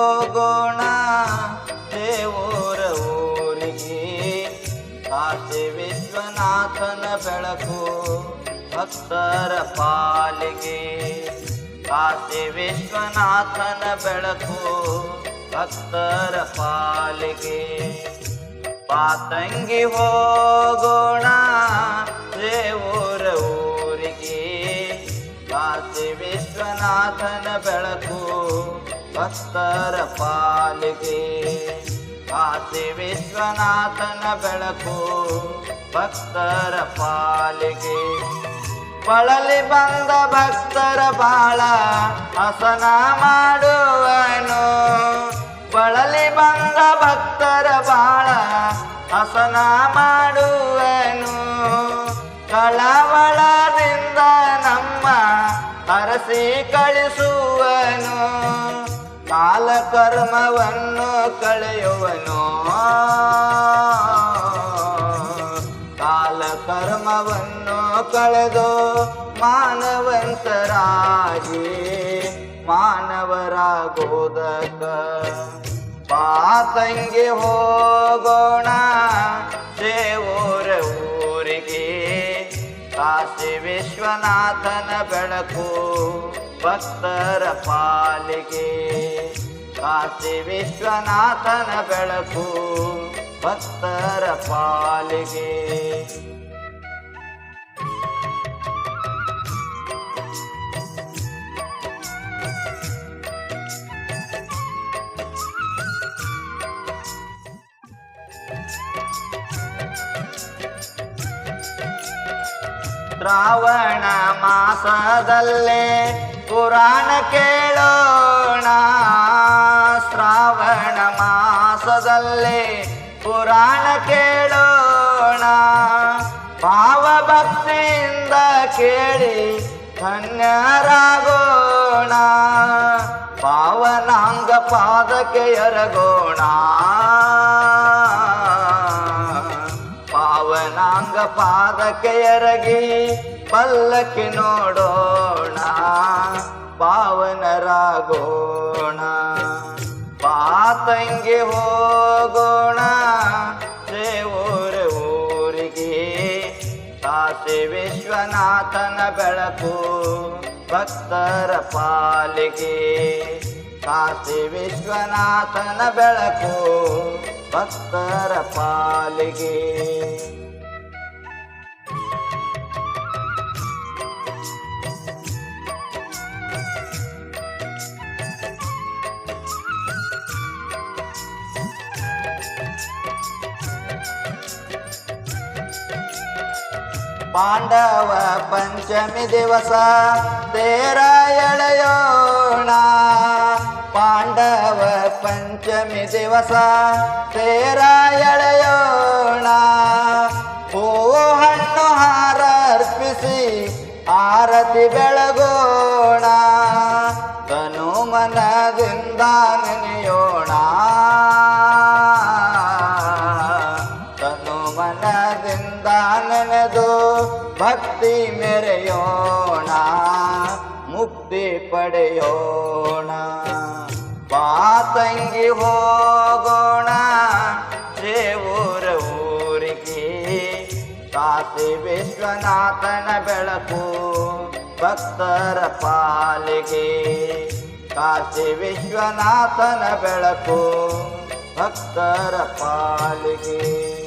ಹೋಗೋಣ ದೇವರ ಊರಿಗೆ? ಕಾಶಿ ವಿಶ್ವನಾಥನ ಬೆಳಕು ಭಕ್ತರ ಪಾಲಿಗೆ. ಕಾಶಿ ವಿಶ್ವನಾಥನ ಬೆಳಕು ಭಕ್ತರ ಪಾಲಿಗೆ. ಪಾತಂಗಿ ಹೋಗೋಣ ದೇವರ ಊರಿಗೆ? ಕಾಶಿ ವಿಶ್ವನಾಥನ ಬೆಳಕು ಭಕ್ತರ ಪಾಲಿಗೆ, ಕಾಶಿ ವಿಶ್ವನಾಥನ ಬೆಳಕು ಭಕ್ತರ ಪಾಲಿಗೆ. ಬಳಲಿ ಬಂದ ಭಕ್ತರ ಬಾಳ ಹಸನ ಮಾಡುವನು. ಬಳಲಿ ಬಂದ ಭಕ್ತರ ಬಾಳ ಹಸನ ಮಾಡುವನು. ಕಳವಳದಿಂದ ನಮ್ಮ ಅರಸಿ ಕಳಿಸುವನು. ಕಾಲ ಕರ್ಮವನ್ನು ಕಳೆಯುವನು. ಕಾಲಕರ್ಮವನ್ನು ಕಳೆದು ಮಾನವಂತರಾಗಿ ಮಾನವರಾಗೋದಕ. ಪಾತಂಗೆ ಹೋಗೋಣ ದೇವರ ಊರಿಗೆ. ಕಾಶಿ ವಿಶ್ವನಾಥನ ಬೆಳಕು ಭಕ್ತರ ಪಾಲಿಗೆ ಕಾಶಿ ವಿಶ್ವನಾಥನ ಬೆಳಕು ಭಕ್ತರ ಪಾಲಿಗೆ. ಶ್ರಾವಣ ಮಾಸದಲ್ಲೇ ಪುರಾಣ ಕೇಳೋಣ. ಶ್ರಾವಣ ಮಾಸದಲ್ಲೇ ಪುರಾಣ ಕೇಳೋಣ. ಭಾವಭಕ್ತಿಯಿಂದ ಕೇಳಿ ಧನ್ಯರಾಗೋಣ. ಪಾವನಾಂಗ ಪಾದಕ್ಕೆ ಎರಗೋಣ. ಪಾವನಾಂಗ ಪಾದಕ್ಕೆ ಎರಗಿ ಪಲ್ಲಕ್ಕಿ ನೋಡೋಣ ಹೋಗೋಣ. ದೇವರ ಊರಿಗೆ. ಕಾಶಿ ವಿಶ್ವನಾಥನ ಬೆಳಕು ಭಕ್ತರ ಪಾಲಿಗೆ. ಕಾಶಿ ವಿಶ್ವನಾಥನ ಬೆಳಕು ಭಕ್ತರ ಪಾಲಿಗೆ. ಪಾಂಡವ ಪಂಚಮಿ ದಿವಸ ತೇರ ಎಳೆಯೋಣ ಪಾಂಡವ ಪಂಚಮಿ ದಿವಸ ತೇರ ಎಳೆಯೋಣ ಹೂವು ಹಣ್ಣು ಹಾರ ಅರ್ಪಿಸಿ ಆರತಿ ಬೆಳಗೋಣ ತನು ಮನದಿಂದ ನೆನೆಯೋಣ ಭಕ್ತಿ ಮೆರೆಯೋಣ, ಮುಕ್ತಿ ಪಡೆಯೋಣ. ಪಾತಂಗಿ ಹೋಗೋಣ ದೇವರ ಊರಿಗೆ. ಕಾಶಿ ವಿಶ್ವನಾಥನ ಬೆಳಕು ಭಕ್ತರ ಪಾಲಿಗೆ. ಕಾಶಿ ವಿಶ್ವನಾಥನ ಬೆಳಕು ಭಕ್ತರ ಪಾಲಿಗೆ.